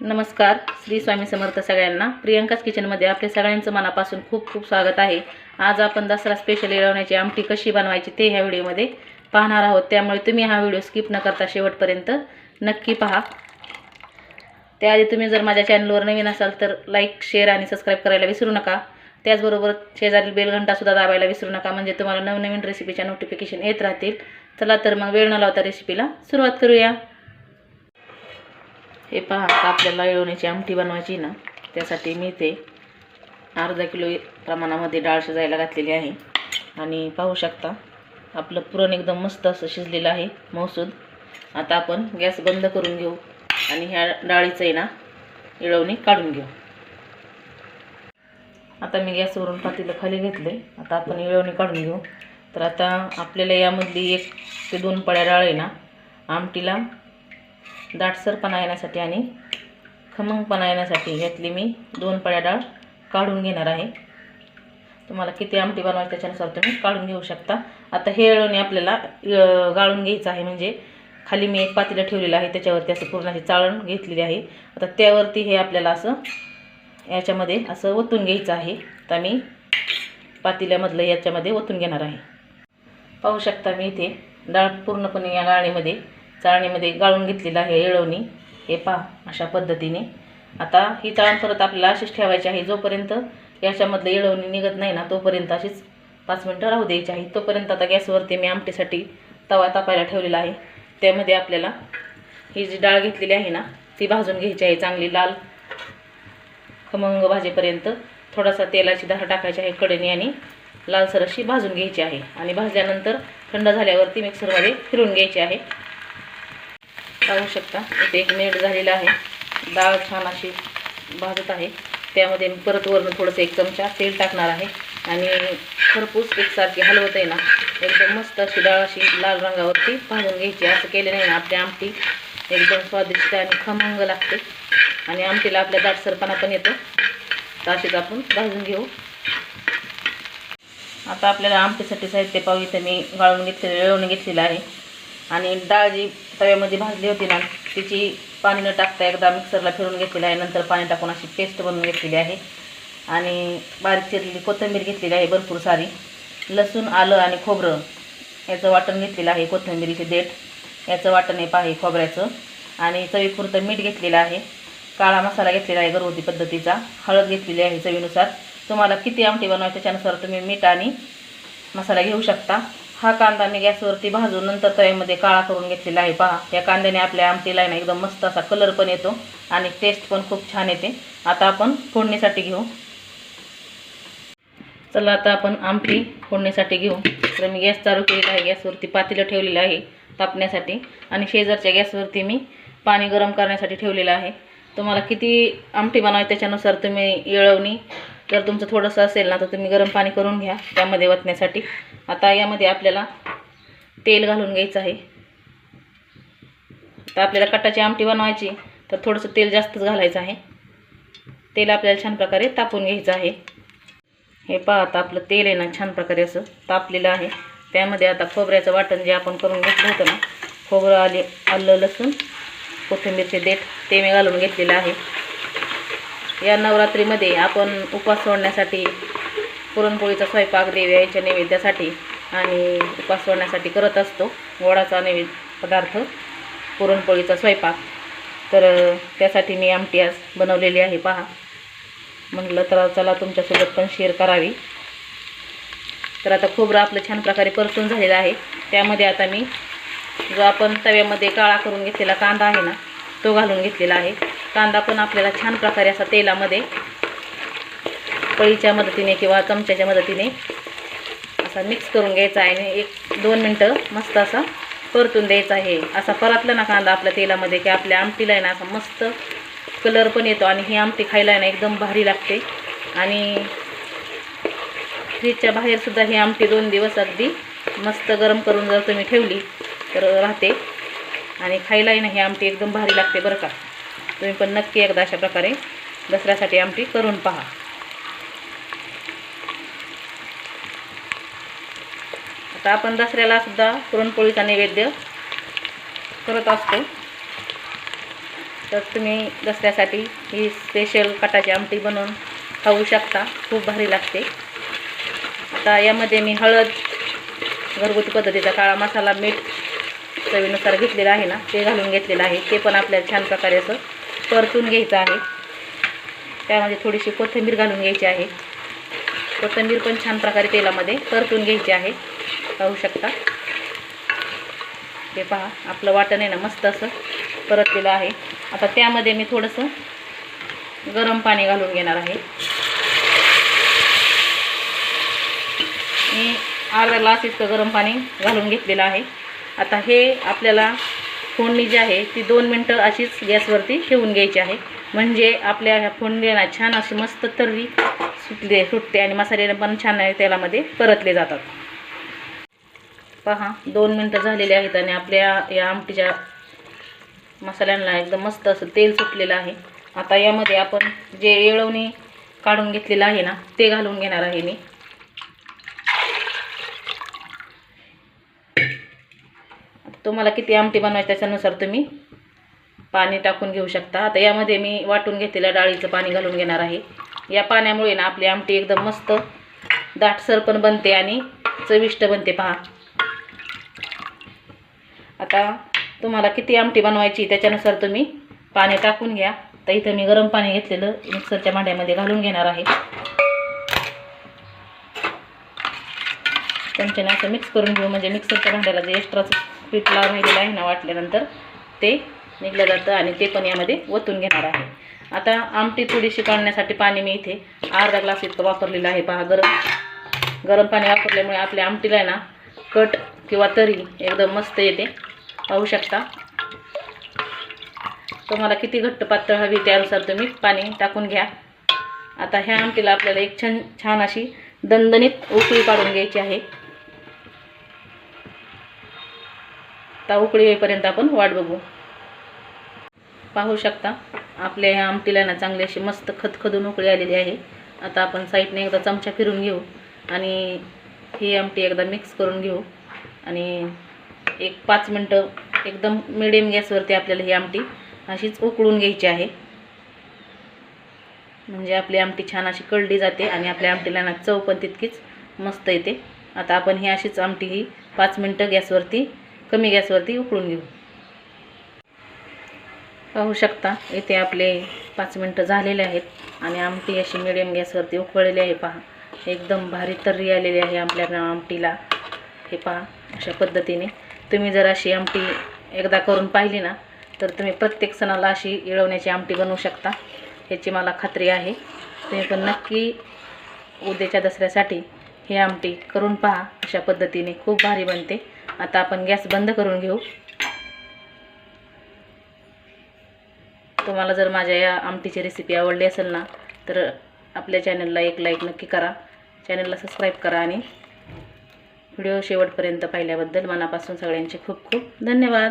नमस्कार श्री स्वामी समर्थ सगळ्यांना. प्रियंकाच किचनमध्ये आपल्या सगळ्यांचं मनापासून खूप खूप स्वागत आहे. आज आपण दसरा स्पेशल येळवण्याची आमटी कशी बनवायची ते ह्या व्हिडिओमध्ये पाहणार आहोत. त्यामुळे तुम्ही हा व्हिडिओ स्किप न करता शेवटपर्यंत नक्की पहा. त्याआधी तुम्ही जर माझ्या चॅनलवर नवीन असाल तर लाईक शेअर आणि सबस्क्राईब करायला विसरू नका. त्याचबरोबर शेजारील बेलघंटासुद्धा दाबायला विसरू नका म्हणजे तुम्हाला नवनवीन रेसिपीच्या नोटिफिकेशन येत राहतील. चला तर मग वेळ न लावता रेसिपीला सुरुवात करूया. हे पहा आता आपल्याला इळवणीची आमटी बनवायची ना त्यासाठी मी ते अर्धा किलो प्रमाणामध्ये डाळ शिजायला घातलेली आहे. आणि पाहू शकता आपलं पुरण एकदम मस्त असं शिजलेलं आहे मौसूद. आता आपण गॅस बंद करून घेऊ आणि ह्या डाळीचं आहे ना येळवणी काढून घेऊ. आता मी गॅसवरून पातीला खाली घेतले आता आपण येळवणी काढून घेऊ. तर आता आपल्याला यामधली एक ते दोन पळ्या डाळ आहे ना आमटीला दाटसरपणा येण्यासाठी आणि खमंगपणा येण्यासाठी यातली मी दोन पळ्या डाळ काढून घेणार आहे. तुम्हाला किती आमटी बनवायची त्याच्यानुसार तुम्ही काढून घेऊ शकता. आता हे येळवणी आपल्याला गाळून घ्यायचं आहे म्हणजे खाली मी एक पातेलं ठेवलेलं आहे त्याच्यावरती असं पूर्णाची चाळण घेतलेली आहे. आता त्यावरती हे आपल्याला असं याच्यामध्ये असं ओतून घ्यायचं आहे. तर मी पातेल्यामधलं याच्यामध्ये ओतून घेणार आहे. पाहू शकता मी इथे डाळ पूर्णपणे या गाळणीमध्ये चाळणीमध्ये गाळून घेतलेलं आहे येळवणी. हे पहा अशा पद्धतीने. आता ही चाळण परत आपल्याला अशीच ठेवायची आहे. जोपर्यंत याच्यामधलं येळवणी निघत नाही ना तोपर्यंत अशीच पाच मिनटं राहू द्यायची आहे. तोपर्यंत आता गॅसवरती मी आमटीसाठी तवा तापायला ठेवलेला आहे. त्यामध्ये आपल्याला ही जी डाळ घेतलेली आहे ना ती भाजून घ्यायची आहे. चांगली लाल खमंग भाजेपर्यंत थोडासा तेलाची धार टाकायची आहे कडेने आणि लालसर अशी भाजून घ्यायची आहे. आणि भाजल्यानंतर थंड झाल्यावरती मिक्सरमध्ये फिरून घ्यायची आहे. पाहू शकता. इथे एक मिनिट झालेला आहे. डाळ छान अशी भाजत आहे. त्यामध्ये मी परत वरून थोडंसं एक चमचा तेल टाकणार आहे. आणि खरपूस एकसारखी हलवत आहे ना एकदम मस्त अशी डाळ अशी लाल रंगावरती भाजून घ्यायची. असं केलं नाही ना आपली आमटी एकदम स्वादिष्ट आणि खमंग लागते. आणि आमटीला आपल्या दाटसरपणा पण येतो. तर अशीच आपण भाजून घेऊ. आता आपल्याला आमटीसाठी साहित्य पाहू इथं मी गाळून घेतलेलं येळवून घेतलेलं आहे. आणि डाळ जी तव्यामध्ये भाजली होती ना तिची पाणी न टाकता एकदा मिक्सरला फिरून घेतलेली आहे. नंतर पाणी टाकून अशी पेस्ट बनवून घेतलेली आहे. आणि बारीक चिरलेली कोथिंबीर घेतलेली आहे भरपूर सारी. लसूण आलं आणि खोबरं याचं वाटण घेतलेलं आहे कोथिंबीरीचे देठ. याचं वाटण आहे पाहे खोबऱ्याचं. आणि चवीपुरतं मीठ घेतलेलं आहे. काळा मसाला घेतलेला आहे घरगुती पद्धतीचा. हळद घेतलेली आहे चवीनुसार. तुम्हाला किती आमटी बनवायची त्याच्यानुसार तुम्ही मीठ आणि मसाला घेऊ शकता. हा कांदा मी गॅसवरती भाजून नंतर तव्यामध्ये काळा करून घेतलेला आहे. पहा या कांद्याने आपल्या आमटीला आहे ना एकदम मस्त असा कलर पण येतो आणि टेस्ट पण खूप छान येते. आता आपण फोडणीसाठी घेऊ. चला आता आपण आमटी फोडणीसाठी घेऊ. तर मी गॅस चालू केलेला आहे. गॅसवरती पातेलं ठेवलेलं आहे तापण्यासाठी. आणि शेजारच्या गॅसवरती मी पाणी गरम करण्यासाठी ठेवलेलं आहे. तुम्हाला किती आमटी बनवायची त्याच्यानुसार तुम्ही येळवणी जर तुमचं थोडंसं असेल ना तर तुम्ही गरम पाणी करून घ्या त्यामध्ये वतण्यासाठी. आता यामध्ये आपल्याला तेल घालून घ्यायचं आहे. तर आपल्याला कटाची आमटी बनवायची तर थोडंसं तेल जास्तच घालायचं आहे. तेल आपल्याला छान प्रकारे तापून घ्यायचं आहे. हे पहा आता आपलं तेल आहे ना छान प्रकारे असं तापलेलं आहे. त्यामध्ये आता खोबऱ्याचं वाटण जे आपण करून घेतलं होतं ना खोबरं आले आलं लसूण कोथिंबीरचे देठ ते मी घालून घेतलेलं आहे. या नवरात्रीमध्ये आपण उपवास सोडण्यासाठी पुरणपोळीचा स्वयंपाक देव्याच्या नैवेद्यासाठी आणि उपवास सोडण्यासाठी करत असतो. गोडाचा नैवेद्य पदार्थ पुरणपोळीचा स्वयंपाक. तर त्यासाठी मी आमटी आज बनवलेली आहे. पहा. म्हटलं तर चला तुमच्यासोबत पण शेअर करावी. तर आता खोबरं आपलं छान प्रकारे परतून झालेलं आहे. त्यामध्ये आता मी जो आपण तव्यामध्ये काळा करून घेतलेला कांदा आहे ना तो घालून घेतलेला आहे. कांदा पण आपल्याला छान प्रकारे असा तेलामध्ये पळीच्या मदतीने किंवा चमच्याच्या मदतीने असा मिक्स करून घ्यायचा आहे आणि एक दोन मिनटं मस्त असा परतून द्यायचा आहे. असा परतला ना कांदा आपल्या तेलामध्ये की आपल्या आमटीला आहे ना असा मस्त कलर पण येतो आणि ही आमटी खायला आहे ना एकदम भारी लागते. आणि फ्रीजच्या बाहेरसुद्धा ही आमटी दोन दिवस अगदी मस्त गरम करून जर तुम्ही ठेवली तर राहते. आणि खायलाही नाही ही आमटी एकदम भारी लागते बरं का. तुम्ही पण नक्की एकदा अशा प्रकारे दसऱ्यासाठी आमटी करून पहा. आता आपण दसऱ्याला सुद्धा पुरणपोळीचा नैवेद्य करत असतो. तर तुम्ही दसऱ्यासाठी ही स्पेशल कटाची आमटी बनवून खाऊ शकता. खूप भारी लागते. आता यामध्ये मी हळद घरगुती पद्धतीचा काळा मसाला मीठ चवीनुसार घेतलेलं आहे ना ते घालून घेतलेलं आहे. ते पण आपल्याला छान प्रकारे असं परतून घ्यायचं आहे. त्यामध्ये थोडीशी कोथिंबीर घालून घ्यायची आहे. कोथिंबीर पण छान प्रकारे तेलामध्ये परतून घ्यायची आहे. पाहू शकता. हे पहा आपलं वाटण आहे ना मस्त असं परतलेलं आहे. आता त्यामध्ये मी थोडंसं गरम पाणी घालून घेणार आहे. मी अर्धा ग्लास इतकं गरम पाणी घालून घेतलेलं आहे. आता हे आपल्याला फोडणी जी आहे ती दोन मिनटं अशीच गॅसवरती ठेवून घ्यायची आहे. म्हणजे आपल्या ह्या फोडणीला छान अशी मस्त तर्री सुटले सुटते आणि मसाले पण छान तेलामध्ये परतले जातात. पहा दोन मिनटं झालेले आहेत आणि आपल्या या आमटीच्या मसाल्यांना एकदम मस्त असं तेल सुटलेलं आहे. आता यामध्ये आपण जे येळवणी काढून घेतलेलं आहे ना ते घालून घेणार आहे मी आता तुम्हाला किती आमटी बनवायची त्याच्यानुसार तुम्ही पाणी टाकून घेऊ शकता. आता यामध्ये मी वाटून घेतलेल्या डाळीचं पाणी घालून घेणार आहे. या पाण्यामुळे ना आपली आमटी एकदम मस्त दाटसर पण बनते आणि चविष्ट बनते पहा. आता तुम्हाला किती आमटी बनवायची त्याच्यानुसार तुम्ही पाणी टाकून घ्या. तर इथं मी गरम पाणी घेतलेलं मिक्सरच्या भांड्यामध्ये घालून घेणार आहे. चमच्याने असं मिक्स करून घेऊ. म्हणजे मिक्सरच्या भांड्याला जे एक्स्ट्राचं पीठ लावून राहिलेलं आहे ना वाटल्यानंतर ते निघलं जातं आणि ते पण यामध्ये ओतून घेणार आहे. आता आमटी थोडीशी काढण्यासाठी पाणी मी इथे अर्धा ग्लास इतकं वापरलेलं आहे. पहा गरम गरम पाणी वापरल्यामुळे आपल्या आमटीला आहे ना कट किंवा तरी एकदम मस्त येते. पाहू शकता. तुम्हाला किती घट्ट पातळ हवी त्यानुसार तुम्ही पाणी टाकून घ्या. आता ह्या आमटीला आपल्याला एक छान छान अशी दणदणीत उकळी काढून घ्यायची आहे. आता उकळी येईपर्यंत आपण वाट बघू. पाहू शकता आपल्या ह्या आमटीला ना चांगली अशी मस्त खदखदून उकळी आलेली आहे. आता आपण साईडने एकदा चमचा फिरून घेऊ आणि ही आमटी एकदा मिक्स करून घेऊ. आणि एक पाच मिनटं एकदम मिडियम गॅसवरती आपल्याला ही आमटी अशीच उकळून घ्यायची आहे. म्हणजे आपली आमटी छान अशी कळली जाते आणि आपल्या आमटीला ना चव पण तितकीच मस्त येते. आता आपण ही अशीच आमटी ही पाच मिनटं गॅसवरती कमी गॅसवरती उकळून घेऊ. पाहू शकता इथे आपले पाच मिनटं झालेले आहेत आणि आमटी अशी मिडियम गॅसवरती उकळलेली आहे पहा. एकदम भारी तर्री आलेली आहे आपल्या आमटीला. हे पहा अशा पद्धतीने. तुम्ही जर अशी आमटी एकदा करून पाहिली ना तर तुम्ही प्रत्येक सणाला अशी इळवण्याची आमटी बनवू शकता. ह्याची मला खात्री आहे. तुम्ही पण नक्की उद्याच्या दसऱ्यासाठी ही आमटी करून पहा. अशा पद्धतीने खूप भारी बनते. आता आपण गॅस बंद करून घेऊ. तुम्हाला जर माझ्या या आमटीची रेसिपी आवडली असेल ना तर आपल्या चॅनलला एक लाईक नक्की करा. चॅनलला सबस्क्राईब करा आणि व्हिडिओ शेवटपर्यंत पाहिल्याबद्दल मनापासून सगळ्यांचे खूप खूप धन्यवाद.